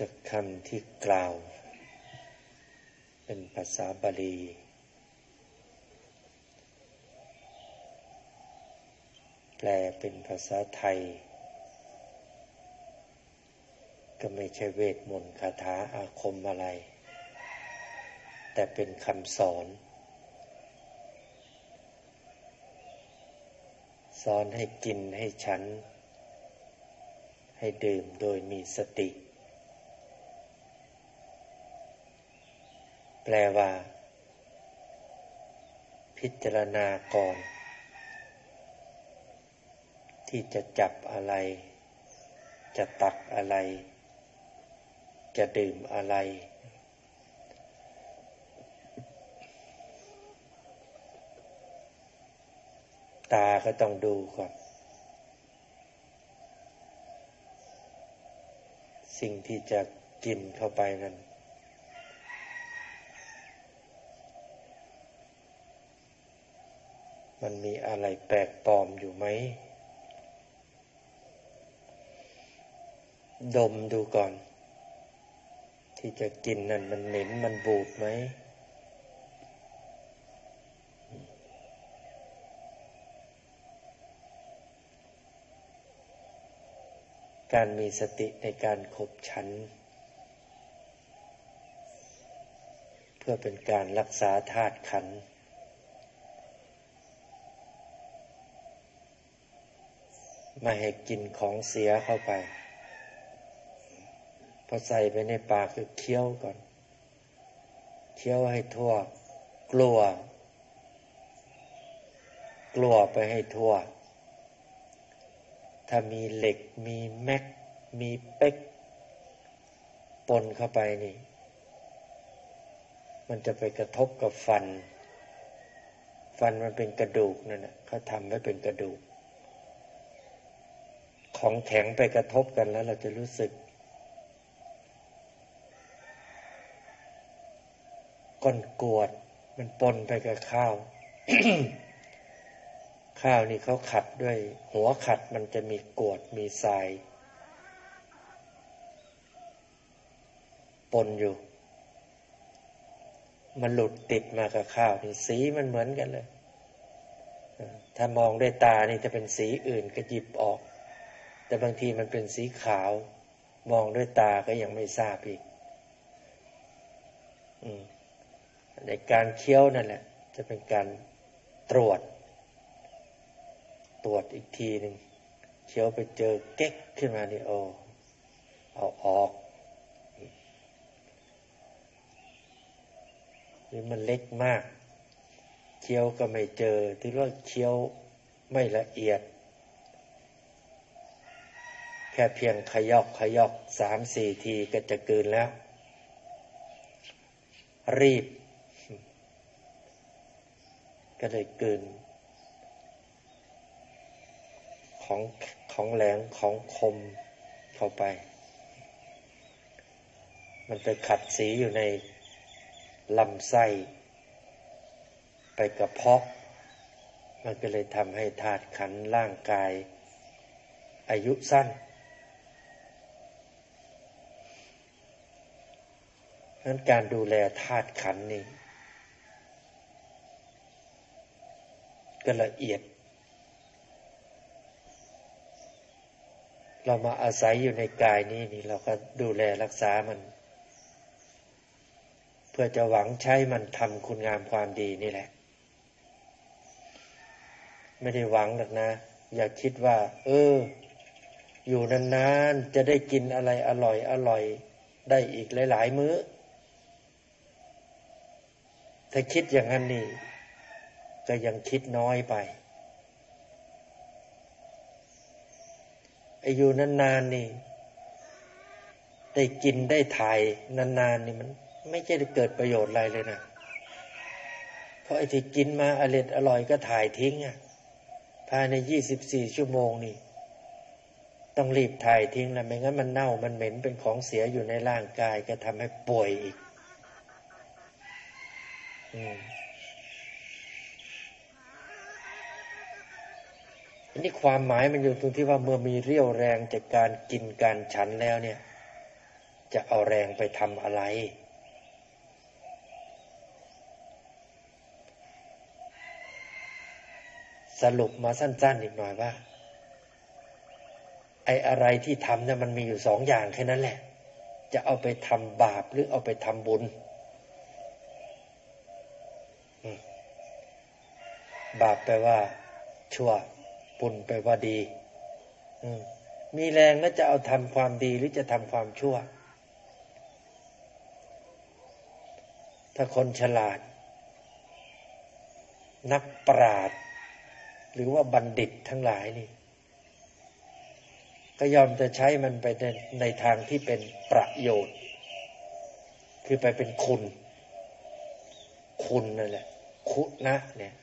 จากคำที่กล่าว เป็นภาษาบาลีแปลเป็นภาษาไทย ก็ไม่ใช่เวทมนต์คาถาอาคมอะไร แต่เป็นคำสอน สอนให้กินให้ฉัน ให้ดื่มโดยมีสติ แปลว่า พิจารณาก่อน ที่จะจับอะไร จะตักอะไร จะดื่มอะไร ตาก็ต้องดูก่อน สิ่งที่จะกินเข้าไปนั้น มันมีอะไรแปลกปลอมอยู่ไหม ดมดูก่อน ที่จะกินนั่นมันเหม็นมันบูดไหม การมีสติในการขบฉัน เพื่อเป็นการรักษาธาตุขันธ์ ไม่ให้กินของเสียเข้าไป พอใส่ไปในปากคือเคี้ยวก่อนเคี้ยวให้ทั่ว กลัว กลัวไปให้ทั่ว ถ้ามีเหล็กมีแม็ก มีเป๊กปนเข้าไปนี่ มันจะไปกระทบกับฟัน ฟันมันเป็นกระดูกนั่นแหะเขาทำไว้เป็นกระดูก ของแข็งไปกระทบกันแล้วเราจะรู้สึก ก้นกวด มันปนไปกับข้าว ข้าวนี่เขาขัดด้วย หัวขัดมันจะมีกวดมีทราย ปนอยู่ มันหลุดติดมากับข้าวนี่สีมันเหมือนกันเลย ถ้ามองด้วยตานี่จะเป็นสีอื่นก็หยิบออก แต่บางทีมันเป็นสีขาว มองด้วยตาก็ยังไม่ทราบอีกอในการเคี้ยวนั่นแหละ จะเป็นการตรวจ ตรวจอีกทีหนึ่งเคี้ยวไปเจอเก๊กขึ้นมานี่โอเอาออกหรือมันเล็กมาก เคี้ยวก็ไม่เจอที่ว่าเคี้ยวไม่ละเอียด แค่เพียงขยอกขยอกสามสี่ทีก็จะเกินแล้ว รีบ ก็เลยเกินของของแหลงของคมเข้าไป มันไปขัดสีอยู่ในลำไส้ ไปกระเพาะ มันก็เลยทำให้ธาตุขันร่างกาย อายุสั้น นั้นการดูแลธาตุขันนี่ก็ละเอียด เรามาอาศัยอยู่ในกายนี้นี่เราก็ดูแลรักษามัน เพื่อจะหวังใช้มันทำคุณงามความดีนี่แหละ ไม่ได้หวังหรอกนะ อย่าคิดว่า เออ อยู่นานๆ จะได้กินอะไรอร่อยอร่อยได้อีกหลาย ๆ มื้อ ถ้าคิดอย่างนั้นนี่ก็ยังคิดน้อยไปไออยู่นานๆนนี่ ได้กินได้ถ่ายนานๆนนี่มัน ไม่ใช่เกิดประโยชน์อะไรเลยนะเพราะไอ้ที่กินมาอร่อยอร่อยก็ถ่ายทิ้งอะภายในยี่สิบสี่ชั่วโมงนี่ต้องรีบถ่ายทิ้งนะไม่งั้นมันเน่ามันเหม็นเป็นของเสียอยู่ในร่างกายก็ทำให้ป่วยอีก อันนี้ความหมายมันอยู่ตรงที่ว่าเมื่อมีเรี่ยวแรงจากการกินการฉันแล้วเนี่ย จะเอาแรงไปทำอะไร สรุปมาสั้น ๆ อีกหน่อยว่า ไอ้อะไรที่ทำเนี่ยมันมีอยู่สองอย่างแค่นั้นแหละ จะเอาไปทำบาปหรือเอาไปทำบุญ บาปแปลว่า ชั่วบุญแปลว่าดีมีแรงแล้วจะเอาทำความดีหรือจะทำความชั่ว ถ้าคนฉลาด นักปราดหรือว่าบัณฑิตทั้งหลายนี่ ก็ยอมจะใช้มันไปในในทางที่เป็นประโยชน์ คือไปเป็นคุณ คุณนั่นแหละ คุณนะเนี่ย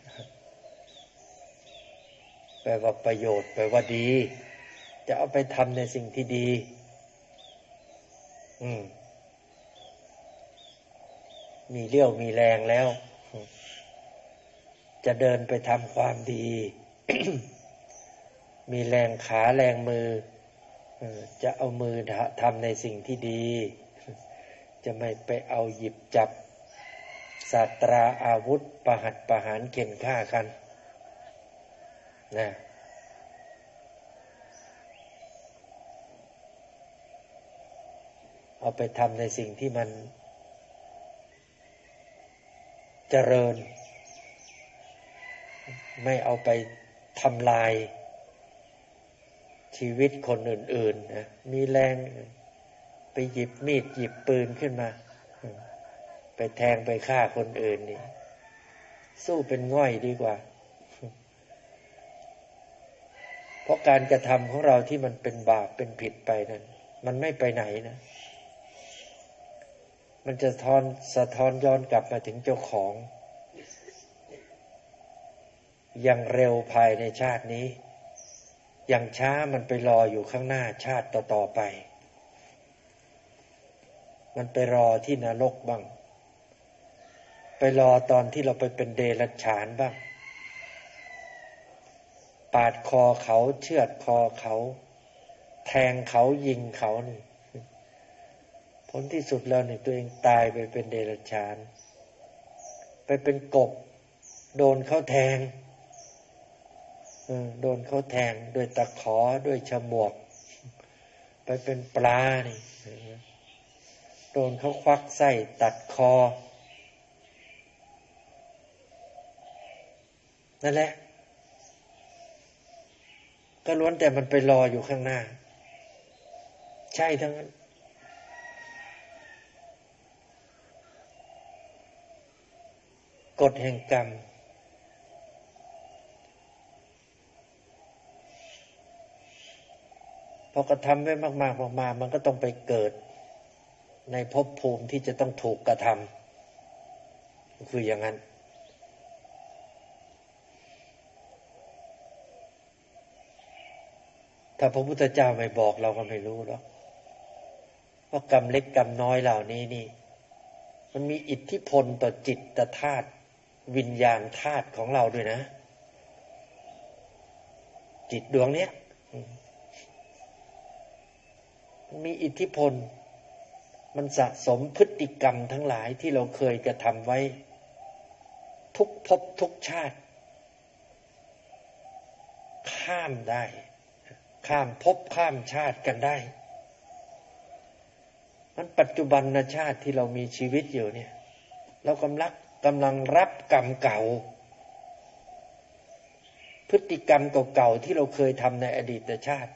แปลว่าประโยชน์แปลว่าดี จะเอาไปทำในสิ่งที่ดี อืม มีเลี้ยวมีแรงแล้ว จะเดินไปทำความดี มีแรงขาแรงมือจะเอามือทำในสิ่งที่ดี จะไม่ไปเอาหยิบจับศาตราอาวุธประหัตประหารเข็นฆ่ากัน นะเอาไปทำในสิ่งที่มัน เจริญ ไม่เอาไปทำลายชีวิตคนอื่นๆนะมีแรงไปหยิบมีดหยิบปืนขึ้นมา ไปแทงไปฆ่าคนอื่นนี่ สู้เป็นง่อยดีกว่า เพราะการกระทำของเราที่มันเป็นบาปเป็นผิดไปนั้น มันไม่ไปไหนนะ มันจะทอนสะท้อนย้อนกลับมาถึงเจ้าของ อย่างเร็วภายในชาตินี้ อย่างช้ามันไปรออยู่ข้างหน้าชาติต่อๆไป มันไปรอที่นรกบ้าง ไปรอตอนที่เราไปเป็นเดรัจฉานบ้าง ปาดคอเขาเชือดคอเขา แทงเขายิงเขานี่ผลที่สุดแล้วเนี่ยตัวเองตายไปเป็นเดรัจฉาน ไปเป็นกบ โดนเขาแทงโดนเขาแทงด้วยตะขอด้วยฉมวก ไปเป็นปลานี่โดนเขาควักไส้ตัดคอ นั่นแหละ ก็ล้วนแต่มันไปรออยู่ข้างหน้า ใช่ทั้งนั้น กฎแห่งกรรม พอกระทำไว้มากๆมากๆมันก็ต้องไปเกิด ในภพภูมิที่จะต้องถูกกระทำคืออย่างนั้น ถ้าพระพุทธเจ้าไม่บอกเราก็ไม่รู้หรอกว่ากรรมเล็กกรรมน้อยเหล่านี้นี่ มันมีอิทธิพลต่อจิตธาตุวิญญาณธาตุของเราด้วยนะ จิตดวงเนี้ยมีอิทธิพล มันสะสมพฤติกรรมทั้งหลายที่เราเคยกระทำไว้ ทุกภพทุกชาติ ข้ามได้ ข้ามภพข้ามชาติกันได้มันปัจจุบันชาติที่เรามีชีวิตอยู่เนี่ย เรากำลังกำลังรับกรรมเก่า พฤติกรรมเก่าๆที่เราเคยทำในอดีตชาติ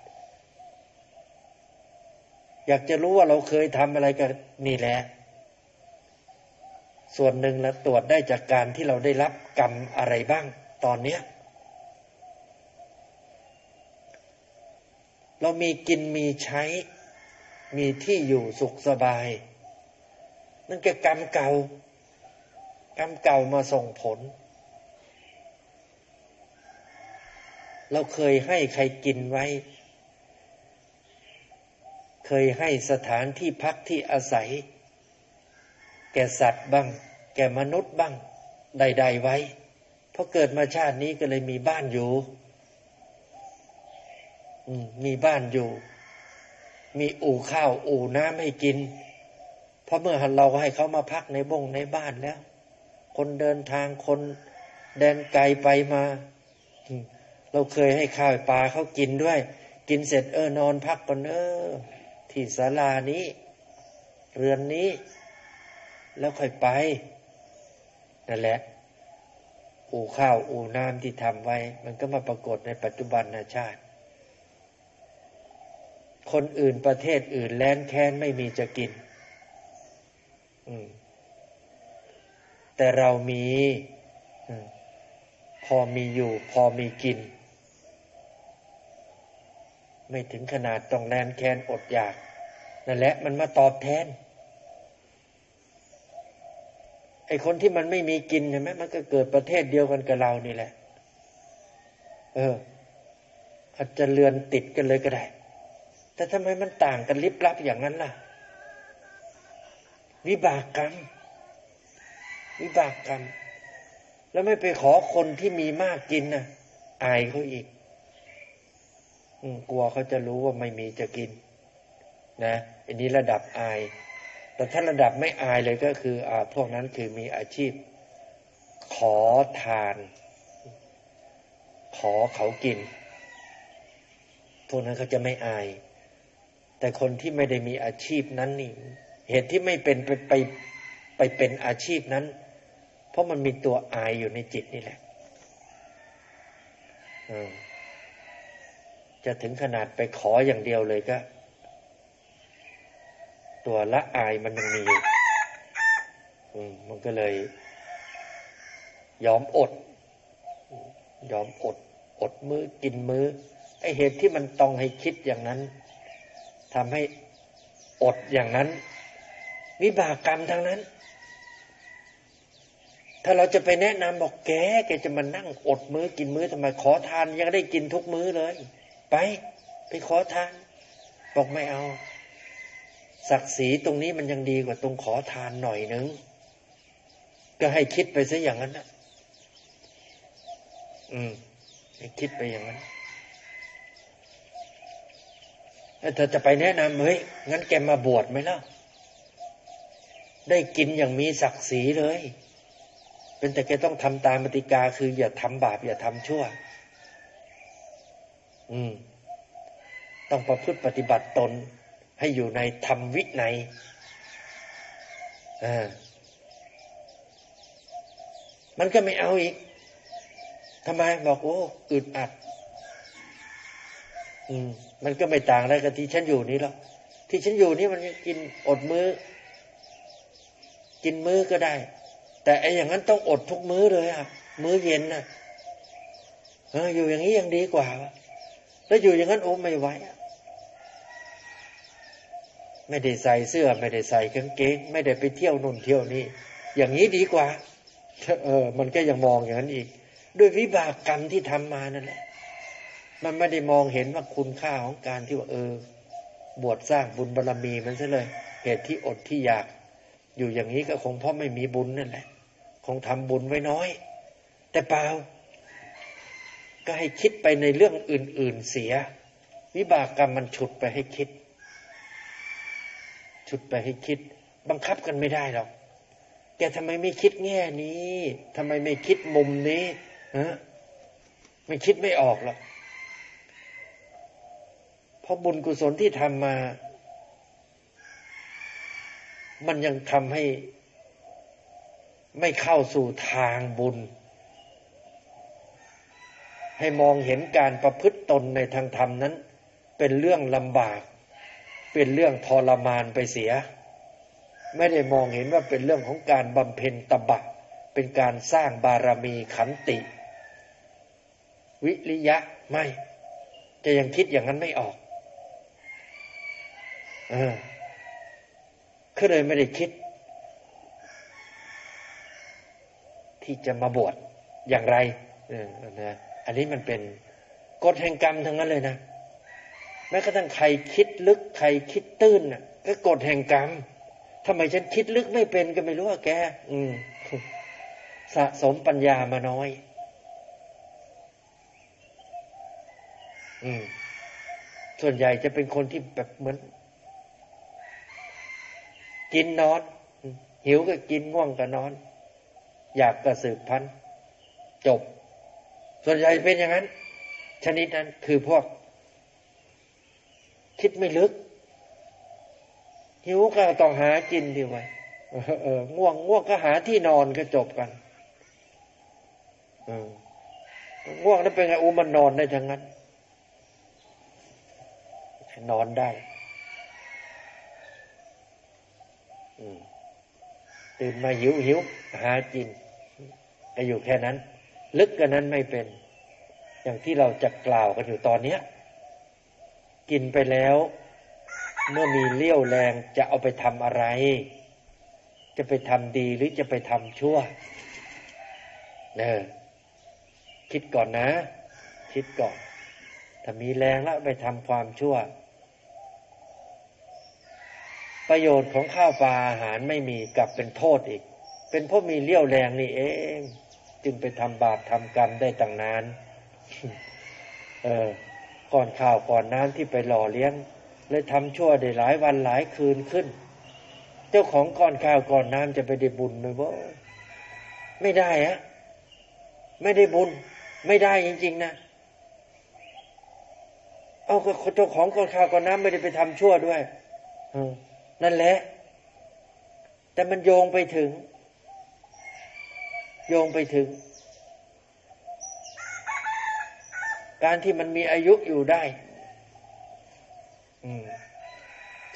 อยากจะรู้ว่าเราเคยทำอะไรกันนี่แหละส่วนหนึ่งแล้วตรวจได้จากการที่เราได้รับกรรมอะไรบ้าง ตอนเนี้ย เรามีกินมีใช้ มีที่อยู่สุขสบาย นั่นแกกรรมเก่ากรรมเก่ามาส่งผล เราเคยให้ใครกินไว้ เคยให้สถานที่พักที่อาศัย แก่สัตว์บ้าง แก่มนุษย์บ้าง ใด ๆ ไว้ เพราะเกิดมาชาตินี้ก็เลยมีบ้านอยู่ มีบ้านอยู่ มีอู่ข้าว อู่น้ำให้กิน เพราะเมื่อเราให้เขามาพักในบงในบ้านแล้ว คนเดินทางคนแดนไกลไปมา เราเคยให้ข้าวปลาเขากินด้วย กินเสร็จเออนอนพักก่อนเออ ที่ศาลานี้ เรือนนี้ แล้วค่อยไป นั่นแหละอู่ข้าวอู่น้ำที่ทำไว้ มันก็มาปรากฏในปัจจุบันนาชาติ คนอื่นประเทศอื่นแล้นแค้นไม่มีจะกิน แต่เรามีพอมีอยู่ พอมีกิน ไม่ถึงขนาดต้องแลนแค้นอดอยาก นั่นแหละมันมาตอบแทน ไอ้คนที่มันไม่มีกินเห็นไหมมันก็เกิดประเทศเดียวกันกับเรานี่แหละ เอออาจจะเลือนติดกันเลยก็ได้ แต่ทำไมมันต่างกันลิบลับอย่างนั้นล่ะ วิบากกรรม วิบากกรรม แล้วไม่ไปขอคนที่มีมากกินนะอายเขาอีกกลัวเขาจะรู้ว่าไม่มีจะกิน นะอันนี้ระดับอาย แต่ถ้าระดับไม่อายเลยก็คืออ่าพวกนั้นคือมีอาชีพ ขอทาน ขอเขากิน พวกนั้นเขาจะไม่อาย แต่คนที่ไม่ได้มีอาชีพนั้นนี่ เหตุที่ไม่เป็นไปไปไปเป็นอาชีพนั้น เพราะมันมีตัวอายอยู่ในจิตนี่แหละจะถึงขนาดไปขออย่างเดียวเลยก็ ตัวละอายมันยังมีอยู่มันก็เลย ยอมอด ยอมอด อดมือ้อกินมือ้อไอเหตุที่มันต้องให้คิดอย่างนั้น ทำให้อดอย่างนั้น วิบากกรรมทั้งนั้น ถ้าเราจะไปแนะนำบอกแกแกจะมานั่งอดมือ้อกินมื้อทำไมขอทานยังได้กินทุกมื้อเลย ไปไปขอทาน บอกไม่เอา ศักดิ์ศรีตรงนี้มันยังดีกว่าตรงขอทานหน่อยนึง ก็ให้คิดไปซะอย่างนั้นนะอืมให้คิดไปอย่างนั้น เธอจะไปแนะนำเฮ้ยงั้นแกมาบวชไหมล่ะ ได้กินอย่างมีศักดิ์ศรีเลย เป็นแต่แกต้องทำตามปฏิกาคืออย่าทำบาปอย่าทำชั่ว อืม ต้องประพฤติปฏิบัติตนให้อยู่ในธรรมวินัยอ่ามันก็ไม่เอาอีกทำไมบอกโอ้อึดอัด อืม มันก็ไม่ต่างอะไรกับที่ฉันอยู่นี่หรอกที่ฉันอยู่นี่มันกินอดมือ้อ กินมื้อก็ได้ แต่ไอ้อย่างนั้นต้องอดทุกมื้อเลยอะมื้อเย็นนะเอออยู่อย่างนี้ยังดีกว่าแล้วอยู่อย่างนั้นโอ้ไม่ไหวไม่ได้ใส่เสื้อ ไม่ได้ใส่กางเกงไม่ได้ไปเที่ยวนู่นเที่ยวนี่อย่างนี้ดีกว่าเออ มันก็ยังมองอย่างนั้นอีก ด้วยวิบากกรรมที่ทำมานั่นแหละ มันไม่ได้มองเห็นว่าคุณค่าของการที่ว่าเออ บวชสร้างบุญบารรมีมันซะเลย เหตุที่อดที่อยาก อยู่อย่างนี้ก็คงเพราะไม่มีบุญนั่นแหละ คงทำบุญไว้น้อย แต่เปล่า ก็ให้คิดไปในเรื่องอื่น ๆเสีย วิบากกรรมมันฉุดไปให้คิด ฉุดไปให้คิด บังคับกันไม่ได้หรอกแกทำไมไม่คิดแง่นี้ทำไมไม่คิดมุมนี้ฮะไม่คิดไม่ออกหรอก เพราะบุญกุศลที่ทำมา มันยังทำให้ไม่เข้าสู่ทางบุญ ให้มองเห็นการประพฤติตนในทางธรรมนั้น เป็นเรื่องลำบาก เป็นเรื่องทรมานไปเสีย ไม่ได้มองเห็นว่าเป็นเรื่องของการบำเพ็ญตบะ เป็นการสร้างบารมีขันติ วิริยะไม่ จะยังคิดอย่างนั้นไม่ออก ก็เลยไม่ได้คิด ที่จะมาบวชอย่างไรเออนะอันนี้มันเป็นกฎแห่งกรรมทั้งนั้นเลยนะแม้กระทั่งใครคิดลึกใครคิดตื้นน่ะ ก็กฎแห่งกรรมทำไมฉันคิดลึกไม่เป็นก็ไม่รู้ว่าแก อืมสะสมปัญญามาน้อย อืม ส่วนใหญ่จะเป็นคนที่แบบเหมือน กินนอน หิวก็กินง่วงก็นอน อยากก็สืบพันธุ์จบ ส่วนใหญ่เป็นอย่างนั้น ชนิดนั้นคือพวก คิดไม่ลึก หิวก็ต้องหากินดีไว้เออง่วงง่วงก็หาที่นอนก็จบกันเออง่วงแล้วเป็นไงอูมันนอนได้ทั้งนั้น นอนได้ ตื่นมาหิวหิวหากินก็อยู่แค่นั้น ลึกกันนั้นไม่เป็น อย่างที่เราจะกล่าวกันอยู่ตอนเนี้ย กินไปแล้ว เมื่อมีเลี้ยวแรงจะเอาไปทำอะไร จะไปทำดีหรือจะไปทำชั่วเนอคิดก่อนนะ คิดก่อน ถ้ามีแรงแล้วไปทำความชั่ว ประโยชน์ของข้าวปลาอาหารไม่มีกลับเป็นโทษอีก เป็นเพราะมีเลี้ยวแรงนี่เอง จึงไปทำบาปทำกรรมได้ตั้งนานเออก่อนข่าวก่อนน้ำที่ไปหล่อเลี้ยงเลยทำชั่วได้หลายวันหลายคืนขึ้น เจ้าของก่อนข่าวก่อนน้ำจะไปได้บุญไหมวะไม่ได้อะไม่ได้บุญ ไม่ได้จริง ๆ นะเอาก็เจ้าของก่อนข่าวก่อนน้ำไม่ได้ไปทำชั่วด้วย นั่นแหละ แต่มันโยงไปถึง โยงไปถึง การที่มันมีอายุอยู่ได้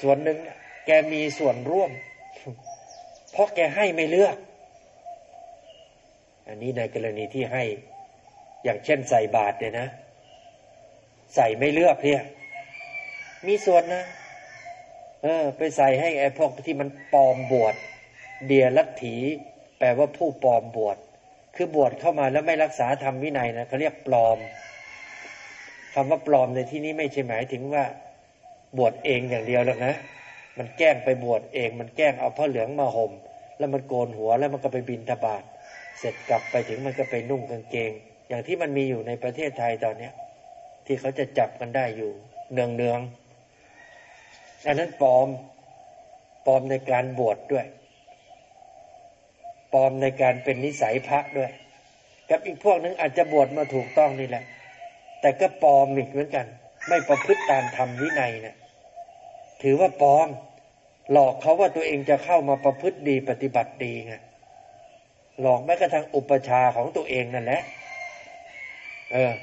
ส่วนหนึ่งแกมีส่วนร่วม เพราะแกให้ไม่เลือก อันนี้ในกรณีที่ให้ อย่างเช่นใส่บาตรเนี่ยนะ ใส่ไม่เลือกเนี่ย มีส่วนนะ เออ ไปใส่ให้ไอ้พวกที่มันปลอมบวชเดียลัทถี แปลว่าผู้ปลอมบวชคือบวชเข้ามาแล้วไม่รักษาธรรมวินัยนะเขาเรียกปลอมคำว่าปลอมในที่นี้ไม่ใช่หมายถึงว่า บวชเองอย่างเดียวหรอกนะมันแกล้งไปบวชเอง มันแกล้งเอาผ้าเหลืองมาหม่ม แล้วมันโกนหัวแล้วมันก็ไปบินทบาทเสร็จกลับไปถึงมันก็ไปนุ่งกางเกง อย่างที่มันมีอยู่ในประเทศไทยตอนเนี้ยที่เขาจะจับกันได้อยู่เนืองเนือง อันนั้นปลอมปลอมในการบวชดด้วยปลอมในการเป็นนิสัยพระด้วย กับอีกพวกนึงอาจจะบวชมาถูกต้องนี่แหละ แต่ก็ปลอมอีกเหมือนกัน ไม่ประพฤติตามธรรมวินัยเนะถือว่าปลอม หลอกเขาว่าตัวเองจะเข้ามาประพฤติดีปฏิบัติดีไงหลอกแม้กระทั่งอุปชาของตัวเองนั่นแหละ เออ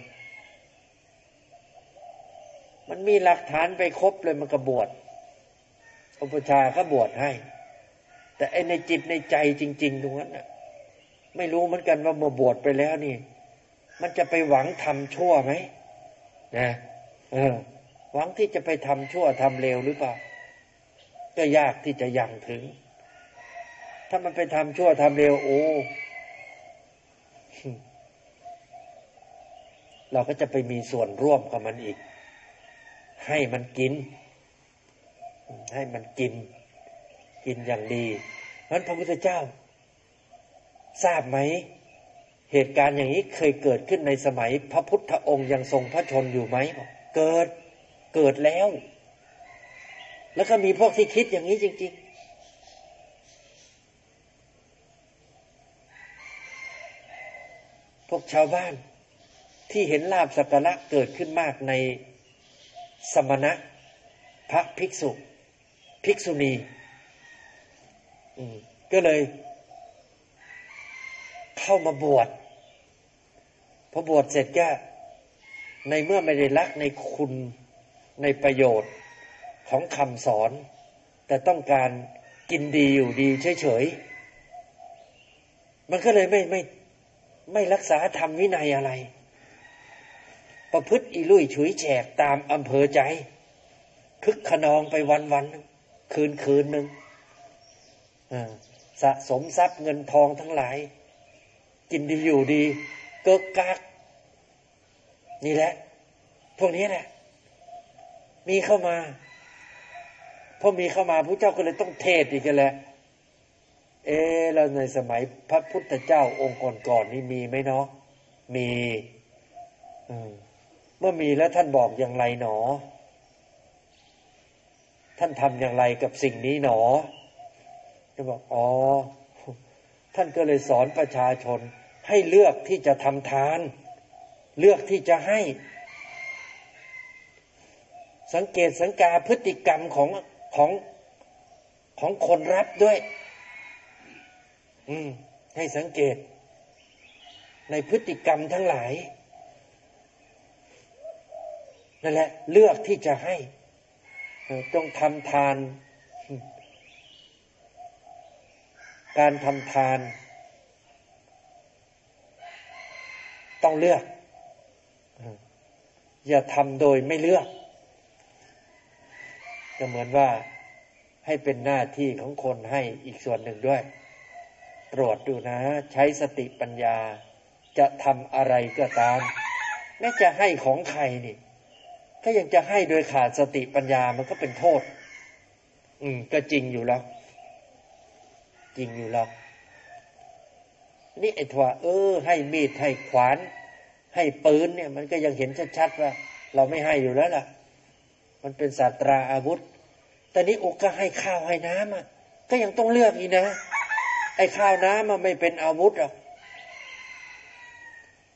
มันมีหลักฐานไปครบเลยมันกระบวช อุปชาก็บวชให้ แต่ไอในจิตในใจจริง ๆ ตรงนั้นน่ะ ไม่รู้เหมือนกันว่าเมื่อบวชไปแล้วนี่ มันจะไปหวังทำชั่วไหมนะเออ หวังที่จะไปทำชั่วทำเลวหรือเปล่าก็ยากที่จะยังถึง ถ้ามันไปทำชั่วทำเลวโอ้เราก็จะไปมีส่วนร่วมกับมันอีก ให้มันกิน ให้มันกิน กินอย่างดีนั้นพระพุทธเจ้า ทราบไหม เหตุการณ์อย่างนี้เคยเกิดขึ้นในสมัย พระพุทธองค์ยังทรงพระชนอยู่ไหมเกิดเกิดแล้ว แล้วก็มีพวกที่คิดอย่างนี้จริง ๆพวกชาวบ้านที่เห็นลาบสักการะเกิดขึ้นมากในสมณะพระภิกษุ ภิกษุณีก็เลย เข้ามาบวชพอบวชเสร็จก็ในเมื่อไม่ได้รักในคุณในประโยชน์ของคำสอน แต่ต้องการกินดีอยู่ดีเฉยๆ มันก็เลยไม่ไม่ไม่รักษาธรรมวินัยอะไร ประพฤติอีลุยฉุยแฉกตามอำเภอใจ คึกขนองไปวันวัน คืนคืนหนึ่งสะสมทรัพย์เงินทองทั้งหลาย กินดีอยู่ดี เกิกกากนี่แหละ พวกนี้แหละมีเข้ามาพอมีเข้ามาพระเจ้าก็เลยต้องเทศอีกแหละ เออแล้วในสมัยพระพุทธเจ้าองค์ก่อนๆนี่มีไหมเนาะมีเมื่อมีแล้วท่านบอกอย่างไรหนอ ท่านทำอย่างไรกับสิ่งนี้หนอจะบอกอ๋อ ท่านก็เลยสอนประชาชนให้เลือกที่จะทำทาน เลือกที่จะให้ สังเกตสังกาพฤติกรรมของของของคนรับด้วย อืม ให้สังเกต ในพฤติกรรมทั้งหลายนั่นแหละ เลือกที่จะให้ จงทำทาน การทำทาน ต้องเลือก อย่าทำโดยไม่เลือกก็เหมือนว่าให้เป็นหน้าที่ของคนให้อีกส่วนหนึ่งด้วย ตรวจดูนะ ใช้สติปัญญา จะทำอะไรก็ตามแม้จะให้ของใครนี่ ถ้ายังจะให้โดยขาดสติปัญญามันก็เป็นโทษ อืม ก็จริงอยู่แล้ว จริงอยู่แล้วนี่ไอ้ถว่าเออ ให้มีดให้ขวาน ให้ปืนเนี่ย มันก็ยังเห็นชัดๆว่า เราไม่ให้อยู่แล้วล่ะ มันเป็นศาสตราอาวุธ แต่นี้อกก็ให้ข้าวให้น้ำอะ ก็ยังต้องเลือกอีกนะ ไอ้ข้าวน้ำมันไม่เป็นอาวุธหรอก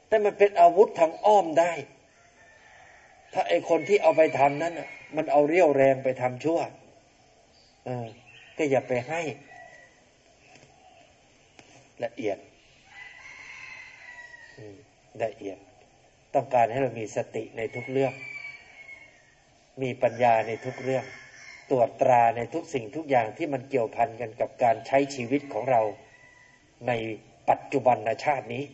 แต่มันเป็นอาวุธทางอ้อมได้ ถ้าไอคนที่เอาไปทำนั้นมันเอาเรี่ยวแรงไปทำชั่วเออก็อย่าไปให้ ละเอียดละเอียด ต้องการให้เรามีสติในทุกเรื่อง มีปัญญาในทุกเรื่อง ตรวจตราในทุกสิ่งทุกอย่างที่มันเกี่ยวพันกันกับการใช้ชีวิตของเรา ในปัจจุบันชาตินี้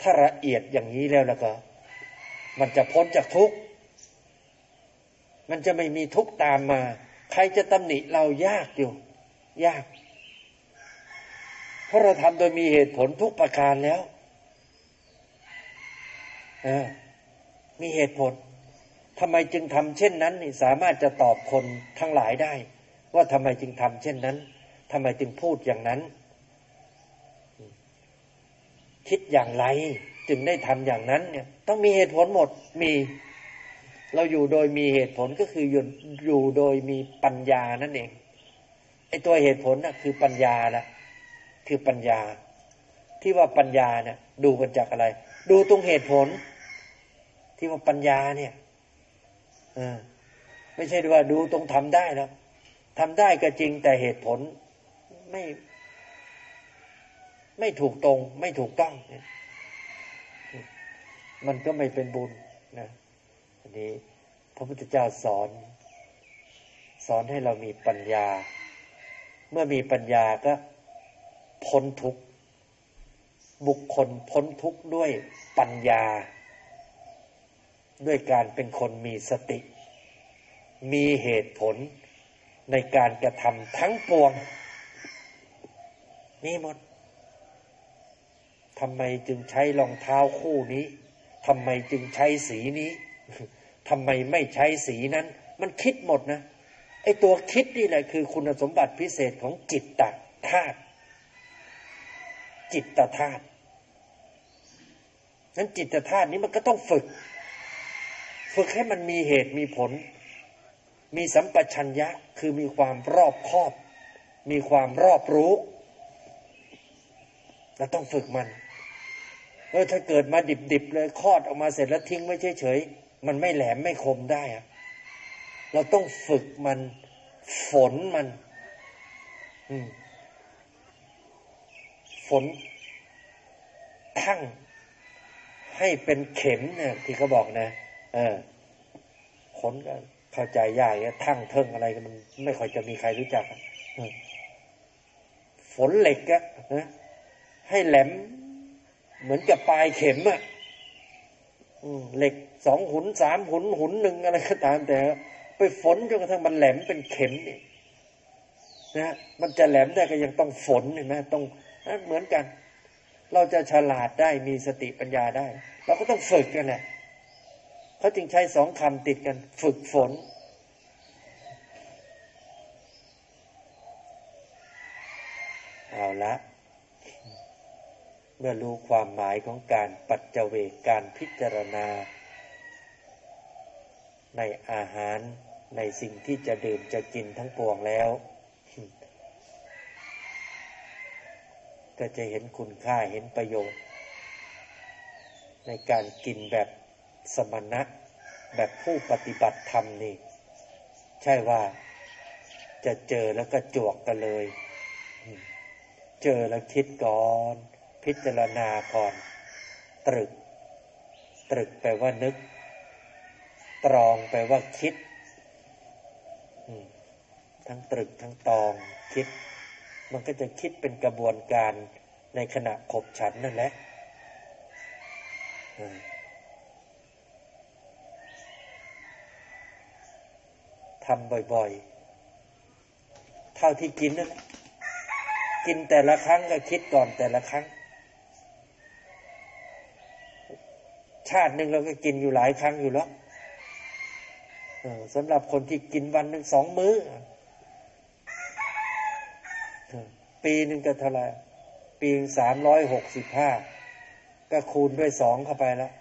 ถ้าละเอียดอย่างนี้แล้วแล้วก็ มันจะพ้นจากทุกข์มันจะไม่มีทุกข์ตามมา ใครจะตำหนิเรายากอยู่ ยาก เพราะเราทำโดยมีเหตุผลทุกประการแล้วมีเหตุผลทำไมจึงทำเช่นนั้นสามารถจะตอบคนทั้งหลายได้ ว่าทำไมจึงทำเช่นนั้นทำไมจึงพูดอย่างนั้น คิดอย่างไร จึงได้ทำอย่างนั้นเนี่ยต้องมีเหตุผลหมดมีเราอยู่โดยมีเหตุผลก็คืออยู่อยู่โดยมีปัญญานั่นเองไอ้ตัวเหตุผลน่ะคือปัญญาละคือปัญญา ที่ว่าปัญญาเนี่ยดูกันจากอะไร ดูตรงเหตุผล ที่ว่าปัญญาเนี่ยอไม่ใช่ว่าดูตรงทำได้แล้วทำได้ก็จริงแต่เหตุผลไม่ ไม่ถูกตรง ไม่ถูกต้อง มันก็ไม่เป็นบุญนะอันนี้พระพุทธเจ้าสอน สอนให้เรามีปัญญา เมื่อมีปัญญาก็พ้นทุกข์บุคคลพ้นทุกข์ด้วยปัญญา ด้วยการเป็นคนมีสติ มีเหตุผลในการกระทำทั้งปวง นี่หมดทำไมจึงใช้รองเท้าคู่นี้ ทำไมจึงใช้สีนี้ทำไมไม่ใช้สีนั้น มันคิดหมดนะไอตัวคิดนี่แหละคือคุณสมบัติพิเศษของจิตตธาตุจิตตธาตุนั้นจิตธาตุนี้มันก็ต้องฝึก ฝึกให้มันมีเหตุมีผล มีสัมปชัญญะคือมีความรอบคอบ มีความรอบรู้เราต้องฝึกมัน เออถ้าเกิดมาดิบๆเลยคลอดออกมาเสร็จแล้วทิ้งไว้เฉยๆมันไม่แหลมไม่คมได้อะเราต้องฝึกมันฝนมัน อืมฝนทั้งให้เป็นเข็มเนี่ยที่เขาบอกนะ เออขนก็เข้าใจยากทั้งเทิงอะไรมันไม่ค่อยจะมีใครรู้จักฝนเหล็กอะนะให้แหลม เหมือนกับปลายเข็มอะเหล็กสองหุนสามหุนหุนหนึ่งอะไรก็ตามแต่ ไปฝนจนกระทั่งมันแหลมเป็นเข็มนี่นะมันจะแหลมได้ก็ยังต้องฝนเห็นไหมต้องเหมือนกัน เราจะฉลาดได้มีสติปัญญาได้ เราก็ต้องฝึกกันแหละเขาจึงใช้สองคำติดกัน ฝึกฝน เอาละ เมื่อรู้ความหมายของการปัจเจเวกการพิจารณา ในอาหารในสิ่งที่จะดื่มจะกินทั้งปวงแล้ว ก็จะเห็นคุณค่าเห็นประโยชน์ ในการกินแบบสมณะแบบผู้ปฏิบัติธรรมนี่ ใช่ว่าจะเจอแล้วก็จวกกันเลย เจอแล้วคิดก่อน พิจารณาก่อน ตรึก ตรึกแปลว่านึก ตรองแปลว่าคิด ทั้งตรึกทั้งตองคิด มันก็จะคิดเป็นกระบวนการในขณะขบฉันนั่นแหละทำบ่อยๆ เท่าที่กินนั่นแหละกินแต่ละครั้งก็คิดก่อนแต่ละครั้ง ชาติหนึ่งเราก็กินอยู่หลายครั้งอยู่แล้วสำหรับคนที่กินวันหนึ่งสองมื้อ ปีหนึ่งก็เท่าไรปีสามร้อยหกสิบห้าก็คูณด้วยสองเข้าไปแล้ว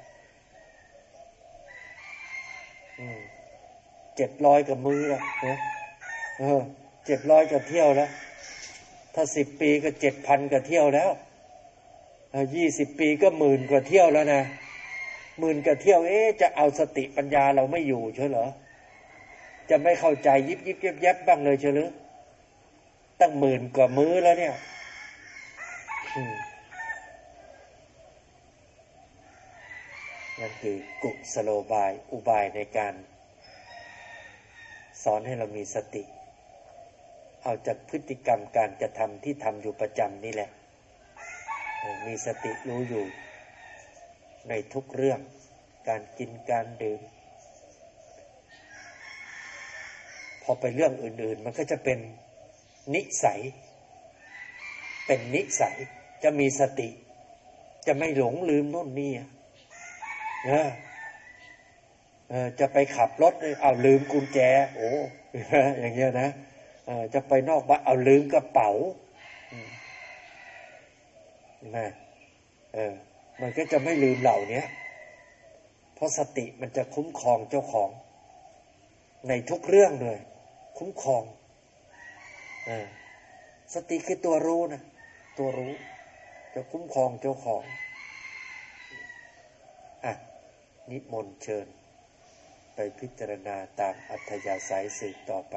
เจ็ดร้อยกับมือแล้วเจ็ดร้อยกับเที่ยวแล้ว ถ้าสิบปีก็เจ็ดพันกับเที่ยวแล้วยี่สิบปีก็หมื่นกว่าเที่ยวแล้วนะ มื่นกับเที่ยวเอ๊จะเอาสติปัญญาเราไม่อยู่เช่เหรอ จะไม่เข้าใจยิบยิบยับยับบ้างเลยเชหรือตั้งหมื่นกว่ามื้อแล้วเนี่ยนั่นคือกุสโลบายอุบายในการ สอนให้เรามีสติ เอาจากพฤติกรรมการกระทำที่ทำอยู่ประจำนี่แหละ มีสติรู้อยู่ ในทุกเรื่อง การกินการดื่ม พอไปเรื่องอื่น ๆ มันก็จะเป็นนิสัย เป็นนิสัยจะมีสติ จะไม่หลงลืมโน่นนี่เออเออจะไปขับรถเอาลืมกุญแจ โอ้อย่างเงี้ยนะจะไปนอกบ้านเอาลืมกระเป๋านะเออ มันก็จะไม่ลืมเหล่านี้เพราะสติมันจะคุ้มครองเจ้าของ ในทุกเรื่องเลย คุ้มครองสติคือตัวรู้นะตัวรู้ จะคุ้มครองเจ้าของอะนิมนต์เชิญ ไปพิจารณาตามอัธยาศัยสืบต่อไป